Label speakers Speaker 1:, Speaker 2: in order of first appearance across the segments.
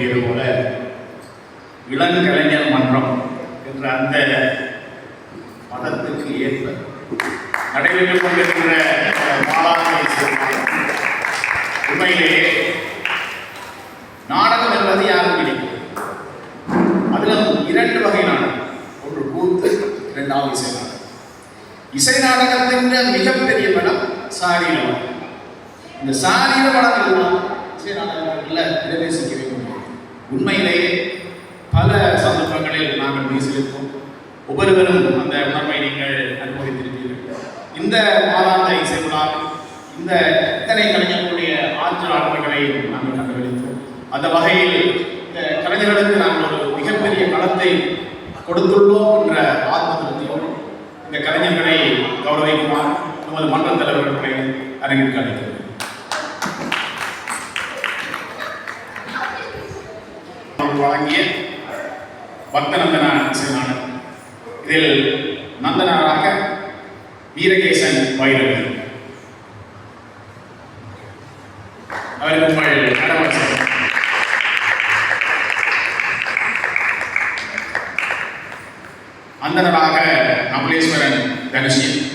Speaker 1: இது போல இளங்கலைஞர் மன்றம் என்ற அந்த மதத்துக்கு ஏற்ப நடைபெற்றுக் கொண்டிருக்கிற இந்த உண்மையிலேயே நாடகம் என்பது யாரும் பிடிக்கும் அதுல இரண்டு வகை நாடகம். ஒன்று கூத்து இரண்டாவது இசை நாடகம். இசை நாடகத்தின் மிகப்பெரிய படம் சாரீர படம் இந்த சாரீர படம் எல்லாம் இசை நாடகங்களில் பிரவேசிக்கவே உண்மையிலேயே பல சந்தர்ப்பங்களில் நாங்கள் பேசியிருப்போம். ஒவ்வொருவரும் அந்த உணர்வை நீங்கள் அனுபவித்திருப்பீர்கள். இந்த மாதாந்த இசை விழாவில் இந்த இத்தனை கலைஞர்களுடைய ஆற்றல் ஆற்றல்களை நாங்கள் கண்டுபிடித்தோம் அந்த வகையில் இந்த கலைஞர்களுக்கு நாங்கள் ஒரு மிகப்பெரிய களத்தை கொடுத்துள்ளோம் என்ற ஆத்ம திருப்தியோடு இந்த கலைஞர்களை கௌரவிக்குமாறு நமது மன்ற தலைவர்களை அரங்கிற்கு வழங்கிய பக்தநந்தனா இசை நாடகம் இதில் நந்தனாராக வீரகேசன் வைரவி அவருக்கு உங்கள் நடவடிக்கை. அந்தனராக கமலேஸ்வரன் தனுஷியன்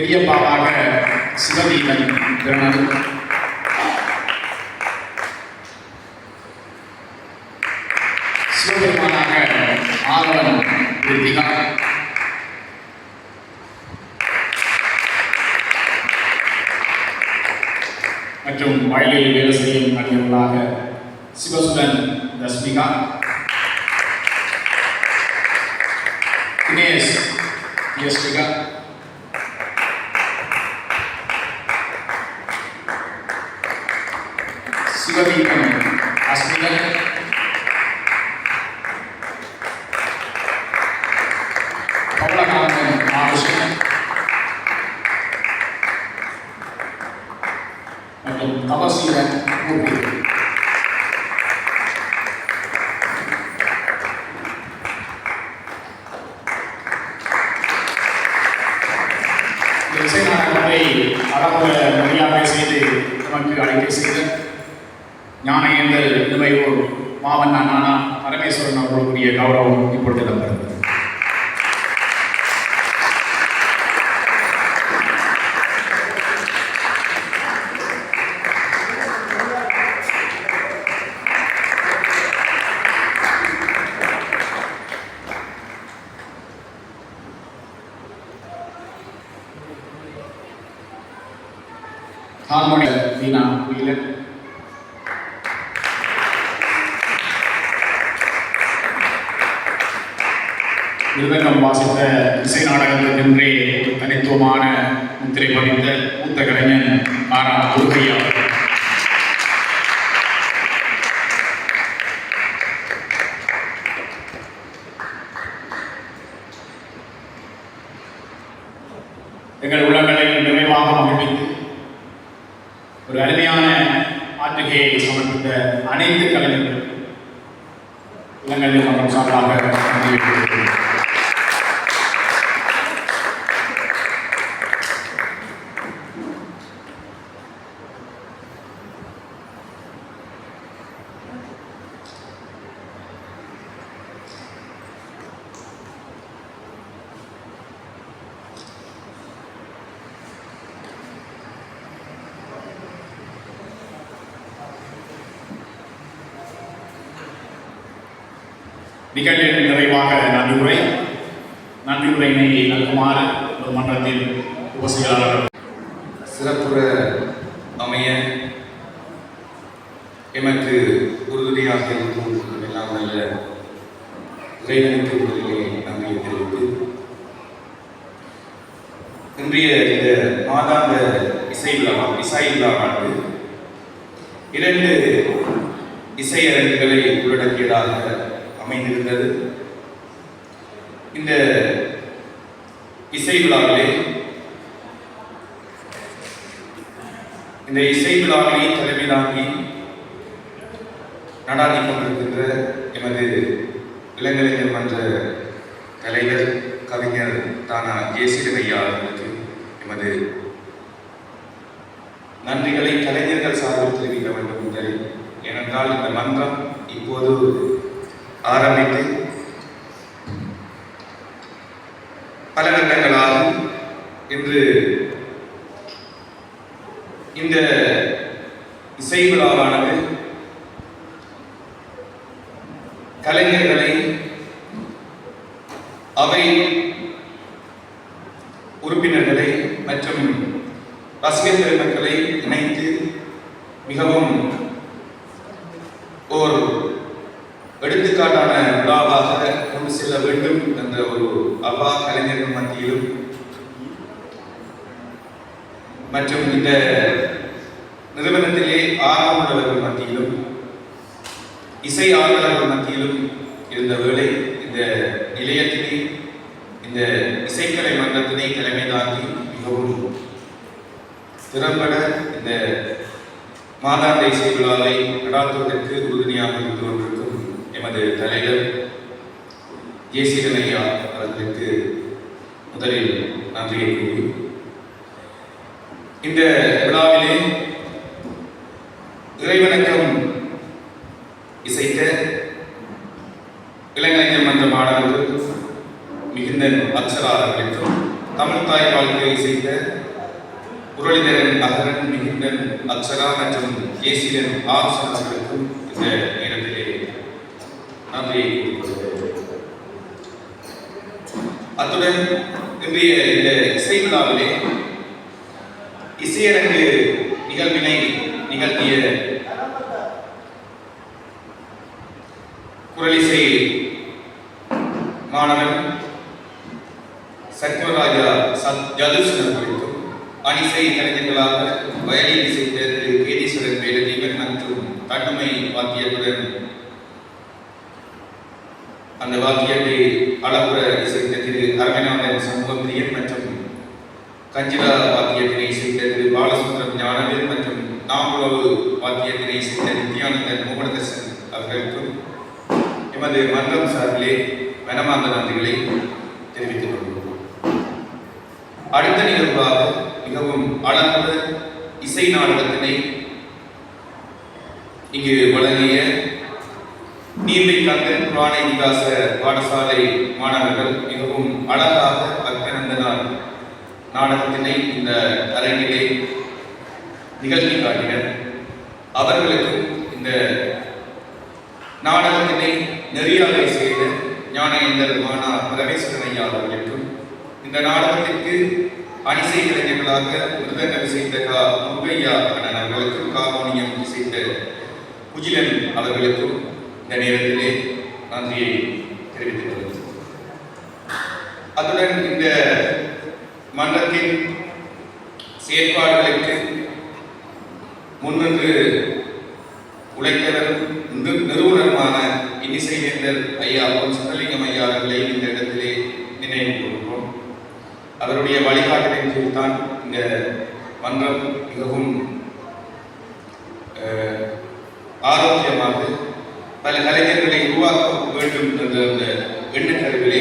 Speaker 1: பெரியப்பாவாக சிவதீபன் பிறனர் சிவபெருமானாக ஆதவன் கிருத்திகா மற்றும் வயலில் வேலை செய்யும் கலைஞர்களாக Sivasudhan தஸ்மிகா. Dinesh யஸ்மிகா Slavicum. Ascoltate. Paola Carmen Mausen. Madam Tavasira Murphy. ஞானேந்தல் Nilaiyur மாவண்ணா நானா பரமேஸ்வரன் அவர்களுடைய கௌரவம் இப்பொழுது இடம்பெறுகிறது. ஹார்மோனி வீணா வீலன் மிருதங்கம் வாசித்த இசை நாடகத்திற்கென்றே ஒரு தனித்துவமான முத்திரை பதித்த மூத்த கலைஞன் ஆரா துர்கையா எங்கள் உள்ளங்களை நிறைவாக மகிழ்வித்து ஒரு அருமையான ஆற்றுகையை சமர்ப்பித்த அனைத்து கலைஞர்களும் இளங்கலை மன்றம் சார்பாக நன்றி நிகழ்ச்சியின் நிறைவாக நன்றி உரை நன்றி உரையினை நல்குமாறு ஒரு மன்றத்தில் உபசியாளர்
Speaker 2: சிறப்புற அமைய எமக்கு உறுதுணையாக இருக்கும் எல்லாம் நல்ல இறைவனுக்கு முதலிலே நன்றியை தெரிவித்து இன்றைய இந்த மாதாந்த இசை விழா இசை விழா ஆண்டு இரண்டு இசையரங்குகளை உள்ளடக்கியதாக அமைந்திருந்தது. இந்த இசை விழாவிலே இந்த இசை விழாவினை தலைமை தாங்கி நடாத்தி கொண்டிருக்கின்ற எமது இளங்கலைஞர் மன்ற தலைவர் கவிஞர் தானா ஜேசிதமையா அவர்களுக்கு எமது நன்றிகளை கலைஞர்கள் சார்பில் தெரிவிக்க வேண்டும் முதலில். ஏனென்றால் இந்த மன்றம் இப்போது ஆரம்பித்து பல கட்டங்களாகும் இன்று இந்த இசை விழாவானது கலைஞர்களை அவை உறுப்பினர்களை மற்றும் ரசிகர் பெருமக்களை இணைத்து மிகவும் எடுத்துக்காட்டான விழாவாக கொண்டு செல்ல வேண்டும் என்ற ஒரு அவா கலைஞர்கள் மத்தியிலும் மற்றும் இந்த நிறுவனத்திலே ஆர்வமுள்ளவர்கள் மத்தியிலும் இசை ஆர்வலர்கள் மத்தியிலும் இருந்த வேளை இந்த நிலையத்திலே இந்த இசைக்கலை மன்றத்தினை தலைமை தாங்கி மிகவும் திறம்பட இந்த மாதாந்த இசை விழாவை நடாத்துவதற்கு உறுதுணையாக இருந்து கொண்டிருக்கும் எமது தலைவர் ஜேசிகனையா அவர்களுக்கு முதலில் நன்றியை கூறி இந்த விழாவிலே இறைவணக்கம் இசைத்த இளைஞர் மன்ற மாணவர்கள் மிகுந்த அக்ஷரா என்றும் தமிழ் தாய் வாழ்க்கையை செய்த முரளிதரன் அகரன் மிகுந்தன் அச்சரா மற்றும் ஜேசிகன் ஆர் அவர்களுக்கும் இந்த நன்றியை கூறிக்கொள்கிறேன் அத்துடன் இன்றைய இந்த இசை விழாவிலே இசையரங்கு நிகழ்வினை நிகழ்த்திய குரலிசை மாணவன் சத்யராஜா சத் ஜதுஷன் குறித்தும் அணிசை கலைஞர்களாக வயலின் இசை திரு கேதீஸ்வரன் வேலதீவன் மற்றும் தட்டுமை வாத்தியத்துடன் அந்த வாக்கியத்தை அளப்புற இசைத்த திரு அரங்கநாதன் சண்முகப்பிரியன் மற்றும் கஞ்சிரா வாத்தியத்தினை இசைத்த திரு பாலசுந்தரம் ஞானவேல் மற்றும் நாமுளவு வாத்தியத்தினை இசைத்த நித்யானந்தன் மோகனதர்சன் அவர்களுக்கும் எமது மன்றம் சார்பிலே மனமார்ந்த நன்றிகளை தெரிவித்துக் கொள்கிறோம். அடுத்த நிகழ்வாக மிகவும் அளந்த இசை நாடகத்தினை இங்கு வழங்கிய நீர்மை கந்தன் புராண இதிகாச பாடசாலை மாணவர்கள் மிகவும் அழகாக பக்தநந்தனார் நாடகத்தினை இந்த அரங்கிலே நிகழ்த்தி காட்டினர். அவர்களுக்கும் இந்த நாடகத்தினை நெறியாலை செய்த ஞானேந்தர் மானா ரமேஸ்வரன் ஐயா அவர்களுக்கும் இந்த நாடகத்திற்கு அணிசை கலைஞர்களாக மிருதங்கம் இசைத்த கா முருகையா அண்ணன் அவர்களுக்கும் காமோனியம் இசைத்த குஜிலன் அவர்களுக்கும் இந்த நேரத்திலே நன்றியை தெரிவித்துக் கொள்கிறேன். அத்துடன் இந்த மன்றத்தின் செயற்பாடுகளுக்கு முன்னின்று உழைத்தவர் நிறு- நிறுவனருமான இன்னிசை வேந்தர் ஐயா சுந்தரலிங்கம் ஐயா அவர்களை இந்த இடத்திலே நினைவு கூறுகிறோம் அவருடைய வழிகாட்டலின் கீழ் தான் இந்த மன்றம் மிகவும் ஆரோக்கியமாக பல கலைஞர்களை உருவாக்க வேண்டும் என்ற அந்த எண்ணக்கருவிலே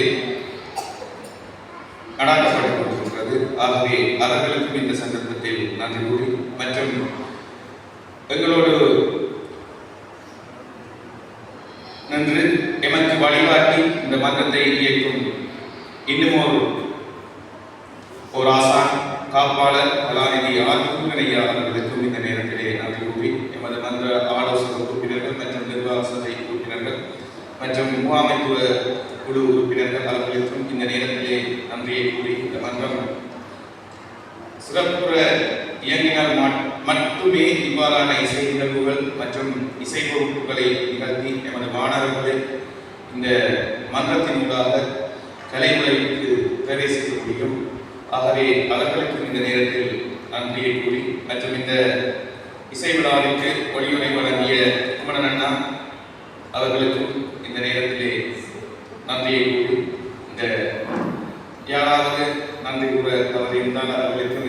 Speaker 2: நடாத்தப்பட்டுக் கொண்டிருக்கிறது ஆகவே அவர்களுக்கும் இந்த சந்தர்ப்பத்தில் நன்றி கூறி மற்றும் எங்களோடு நின்று எமக்கு வழிகாட்டி இந்த மன்றத்தை இயக்கும் இன்னும் ஒரு ஒரு ஆசான் காப்பாளர் கலாநிதி ஆதிமுருகன் ஐயா அவர்களுக்கும் இந்த நேரத்திலே நன்றி கூறி எமது மன்ற ஆலோசனை உறுப்பினர்கள் மற்றும் நிர்வாக சபை உறுப்பினர்கள் மற்றும் முகாமைத்துவ குழு உறுப்பினர்கள் அவர்களுக்கும் இந்த நேரத்திலே நன்றியை கூறி இந்த மன்றம் சிறப்புற இயங்கினால் மட்டுமே இவ்வாறான இசை நிகழ்வுகள் மற்றும் இசை பொறுப்புகளை நிகழ்த்தி எமது மாணவர்களை இந்த மன்றத்தினூடாக கலை கலைமுறைக்கு பிரவேசிக்க முடியும். ஆகவே அவர்களுக்கும் இந்த நேரத்தில் நன்றியை கூறி மற்றும் இந்த இசை விழாவிற்கு ஒளியுரை வழங்கிய குமணன் அண்ணா அவர்களுக்கும் இந்த நேரத்திலே நன்றியை கூறி இந்த யாராவது நன்றி கூற தவறு இருந்தால் அவர்களுக்கும்